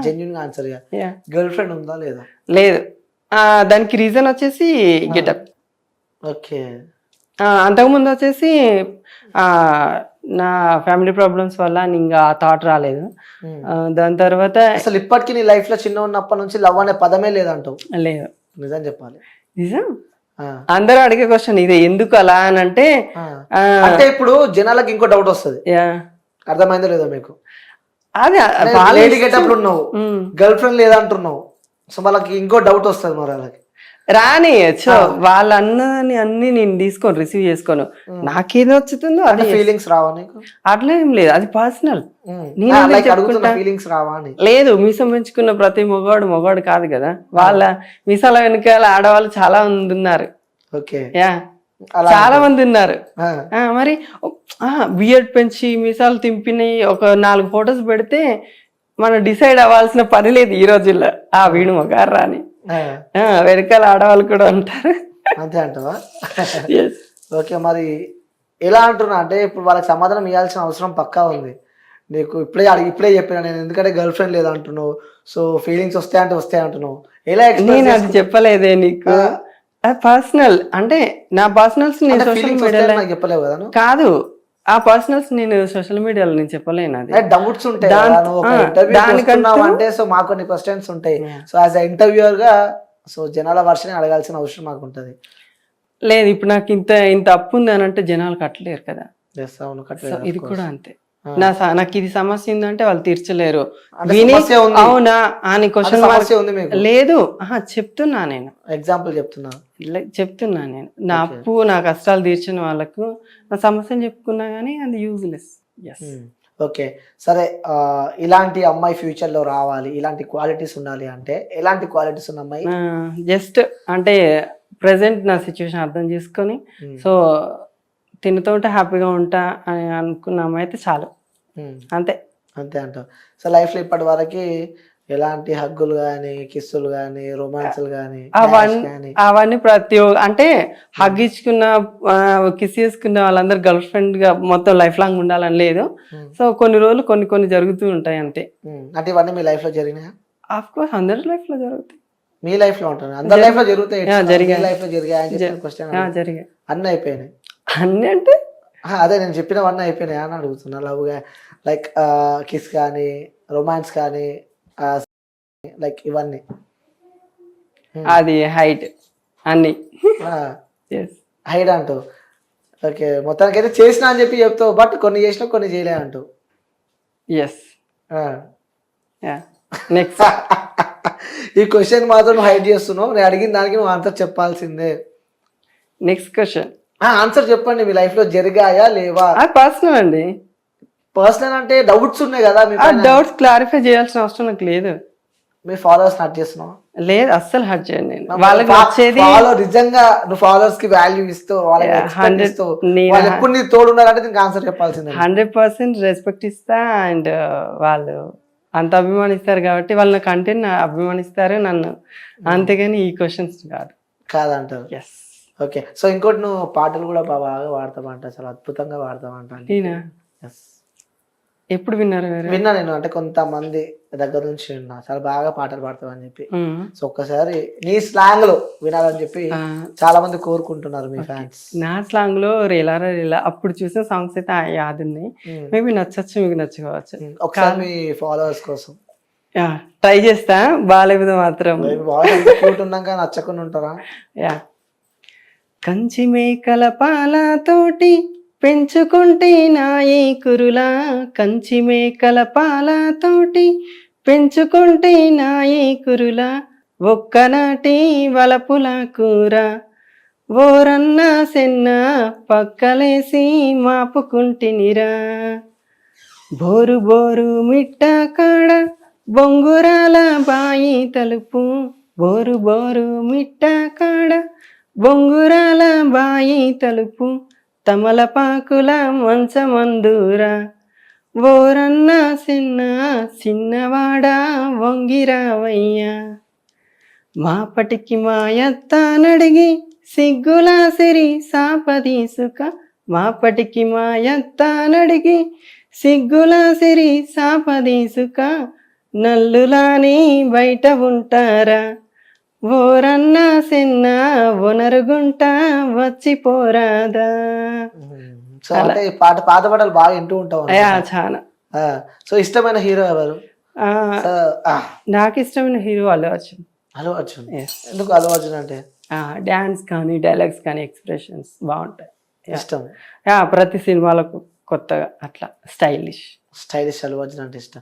జెన్యున్గా answer. Girl friend ఉందా లేదా? లేదు. ఆ, దానికి రీజన్ వచ్చేసి గెటప్ ఓకే అంతకుముందు వచ్చేసి ఆ, నా ఫ్యామిలీ ప్రాబ్లమ్స్ వల్ల ఇంకా ఆ థాట్ రాలేదు. ఆ, దాని తర్వాత అసలు ఇప్పటికి నీ లైఫ్లో చిన్న ఉన్నప్పటి నుంచి లవ్ అనే పదమే లేదంటావు. లేదు. నిజం చెప్పాలి. నిజం? అందరూ అడిగే క్వశ్చన్ ఇది ఎందుకు అలా అని అంటే అంటే ఇప్పుడు జనాలకు ఇంకో డౌట్ వస్తుంది. అర్థమైందో లేదో మీకు? అది వాళ్ళ లేడీ ఇష్టం. గెటప్లు ఉన్నావు. ఉమ్. గర్ల్ ఫ్రెండ్ లేదంటున్నావు. సో వాళ్ళకి ఇంకో డౌట్ వస్తుంది మరి వాళ్ళకి. రాని వాళ్ళ అన్నని అన్ని నేను తీసుకొని రిసీవ్ చేసుకోను. నాకేదో వచ్చుతుందో అది. ఫీలింగ్స్ రావా నీకు? అట్లా ఏం లేదు అది పర్సనల్? ఫీలింగ్స్ రావా అని. లేదు మీసం పెంచుకున్న ప్రతి మగవాడు మగవాడు కాదు కదా. వాళ్ళ మీసాల వెనకాల ఆడవాళ్ళు చాలా ఉన్నారు. ఓకే. యా. చాలా మంది ఉన్నారు. మరి బియర్డ్ పెంచి మీసాలు తింపిని ఒక నాలుగు ఫొటోస్ పెడితే మనం డిసైడ్ అవ్వాల్సిన పని లేదు ఈ రోజుల్లో. ఆ వీడు మగారా ఆ, వెనకాల ఆడవాళ్ళు కూడా ఉంటారు. అంతే అంటవా. ఓకే మరి ఎలా అంటున్నా? అంటే ఇప్పుడు వాళ్ళకి సమాధానం ఇవ్వాల్సిన అవసరం పక్కా ఉంది. నీకు ఇప్పుడే ఇప్పుడే చెప్పిన నేను ఎందుకంటే గర్ల్ ఫ్రెండ్ లేదా అంటున్నావు సో ఫీలింగ్స్ వస్తాయి అంటే వస్తాయి అంటున్నావు ఎలా నేను అది చెప్పలేదే నీకు. పర్సనల్ అంటే నా పర్సనల్స్ నేను సోషల్ మీడియాలో చెప్పలేవు కదా కాదు ఆ పర్సనల్స్ నేను సోషల్ మీడియాలో నేను చెప్పలేను అది డౌట్స్ ఉంటాయి దాన్- కదా, నువ్వు ఒక ఆ, ఇంటర్వ్యూ దానికంటూ- అంటే సో మాకు కొన్ని క్వశ్చన్స్ ఉంటాయి. సో యాజ్ అ ఇంటర్వ్యూయర్గా సో జనాల వర్షని అడగాల్సిన అవసరం మాకు ఉంటది లేదు ఇప్పుడు నాకు ఇంత ఇంత అప్పు ఉంది అని అంటే జనాలు కట్టలేరు కదా ఇది కూడా. అంతే. నా స- నాకు ఇది సమస్య ఉందంటే వాళ్ళు తీర్చలేరు. విని. అవునా? అని క్వశ్చన్ సమస్య ఉంది మీకు. లేదు. చెప్తున్నా నేను. ఎగ్జాంపుల్ చెప్తున్నా. చెప్తున్నా నేను. నా అప్పు నా కష్టాలు తీర్చిన వాళ్ళకు నా సమస్యను చెప్పుకున్నా గానీ అది యూజ్లెస్ ఎస్ ఓకే సరే ఇలాంటి అమ్మాయి ఫ్యూచర్లో రావాలి ఇలాంటి క్వాలిటీస్ ఉండాలి అంటే ఎలాంటి క్వాలిటీస్ ఉన్న అమ్మాయి? జస్ట్ అంటే ప్రజెంట్ నా సిచ్యువేషన్ అర్థం చేసుకొని Hmm. సో తినతోటే హ్యాపీగా ఉంటా అని అనుకున్నాము. అయితే చాలు. అంతే. అంతే అంటావు. సో లైఫ్లో ఇప్పటి వరకు ఎలాంటి హగ్గులు కానీ కిస్సులు కానీ రొమాన్స్లు కానీ అవన్నీ అవన్నీ ప్రతి అంటే హగ్ ఇచ్చుకున్న కిస్ చేసుకున్న వాళ్ళందరూ గర్ల్ ఫ్రెండ్గా మొత్తం లైఫ్ లాంగ్ ఉండాలని లేదు. సో కొన్ని రోజులు కొన్ని కొన్ని జరుగుతూ ఉంటాయి అంతే. అంటే ఇవన్నీ మీ లైఫ్లో జరిగినాయా? ఆఫ్ కోర్స్ అందరి లైఫ్లో జరుగుతాయి. మీ లైఫ్లో ఉంటుంది అందరి లైఫ్లో జరుగుతాయి జరిగాయి. లైఫ్లో క్వశ్చన్ జరిగాయి. అన్నీ అయిపోయినాయి. అన్ని అంటే? అదే నేను చెప్పినవన్నీ అయిపోయినాయి అని అడుగుతున్నా. లవ్ లైక్ కిస్ కానీ రొమాన్స్ కానీ లైక్ ఇవన్నీ. అది హైట్ అన్ని. హైడ్ అంటూ. ఓకే మొత్తానికి అయితే చేసిన అని చెప్పి చెప్తావు బట్ కొన్ని చేసినా కొన్ని చేయలే అంటూ. ఎస్ నెక్స్ట్ ఈ క్వశ్చన్ మాత్రం నువ్వు హైడ్ చేస్తున్నావు. నేను అడిగిన దానికి నువ్వు ఆన్సర్ చెప్పాల్సిందే. నెక్స్ట్ క్వశ్చన్ ఆన్సర్ చెప్పండి మీ లైఫ్లో జరిగాయా లేవా? పర్సనల్ అండి. పర్సనల్ అంటే డౌట్స్ ఉన్నాయి కదా మీ డౌట్స్ క్లారిఫై చేయాల్సిన అవసరం నాకు లేదు. మీ ఫాలోవర్స్ స్టార్ట్ చేస్తున్నావు? లేదు అస్సలు హర్ట్ చేయండి నేను. వాళ్ళకి వచ్చేది ఫాలో నిజంగా నువ్వు ఫాలోవర్స్కి వాల్యూ ఇస్తూ వాళ్ళకి Yeah, respect 100 ఇస్తూ నేను- వాళ్ళు ఎప్పుడు నీ తోడు ఉండాలంటే దీనికి ఆన్సర్ చెప్పాల్సిందే. హండ్రెడ్ పర్సెంట్ రెస్పెక్ట్ ఇస్తా అండ్ వాళ్ళు అంత అభిమానిస్తారు కాబట్టి వాళ్ళ కంటెంట్ అభిమానిస్తారు నన్ను. అంతేగాని ఈ క్వశ్చన్స్ కాదు. కాదంటారు. Yes okay. సో ఇంకోటి నువ్వు పాటలు కూడా బాగా వాడతామంట చాలా అద్భుతంగా వాడతామంట నేనా. ఎప్పుడు విన్నారు విన్నా నేను. అంటే కొంతమంది దగ్గర నుంచి విన్నా. చాలా బాగా పాటలు పాడతావని చెప్పి. మ్మ్. సో ఒక్కసారి నీ స్లాంగ్లో వినాలని చెప్పి చాలా మంది కోరుకుంటున్నారు మీ ఫ్యాన్స్ నా స్లాంగ్లో రేలారా రేలా. అప్పుడు చూసిన సాంగ్స్ అయితే ఆ యాద్ ఉన్నాయి. మేబీ నచ్చచ్చు మీకు నచ్చుకోవచ్చు ఒకసారి మీ ఫాలోవర్స్ కోసం. ట్రై చేస్తా. బాగాలేదు మాత్రం. నచ్చకుండా ఉంటారా? యా. కంచి మేకల పాలతోటి పెంచుకుంటే నాయే కురులా. కంచి మేకల పాలతోటి పెంచుకుంటే నాయే కురులా. ఒక్కనాటి వలపుల కూర ఓరన్న సెన్న పక్కలేసి మాపుకుంటినిరా. బోరు బోరు మిట్ట కాడ బొంగురాల బాయి తలుపు బోరు బోరు మిట్ట కాడ బొంగురాల బాయి తలుపు తమలపాకుల మంచమందూరా. ఓరన్న సిన్న చిన్నవాడ వంగిరావయ్యా. మాపటికి మాయత్తానడిగి సిగ్గులాసిరి సిగ్గులా సిరి సాపదీసుక మాపటికి మాయత్తానడిగి సిగ్గులాసిరి సిగ్గులా సిరి సాపదీసుక నల్లులాని బయట ఉంటారా. ఓరన్న సిన్న ఒనరుగుంటా వచ్చి పోరాదా. సో అంటే ఈ పాట పాత పాటలు బాగా వింటూ ఉంటావు చాలా. ఆ, సో ఇష్టమైన హీరో ఎవరు? ఆ, సో, ఆ, నాకు ఇష్టమైన హీరో అల్లు అర్జున్. అల్లు అర్జున్. Yes. ఎందుకు అల్లు అర్జున్ అంటే? డ్యాన్స్ కానీ డైలాగ్స్ కానీ ఎక్స్ప్రెషన్స్ బాగుంటాయి. ఇష్టం. ప్రతి సినిమాలకు కొత్తగా అట్లా స్టైలిష్. స్టైలిష్ అల్లు అర్జున్ అంటే ఇష్టం.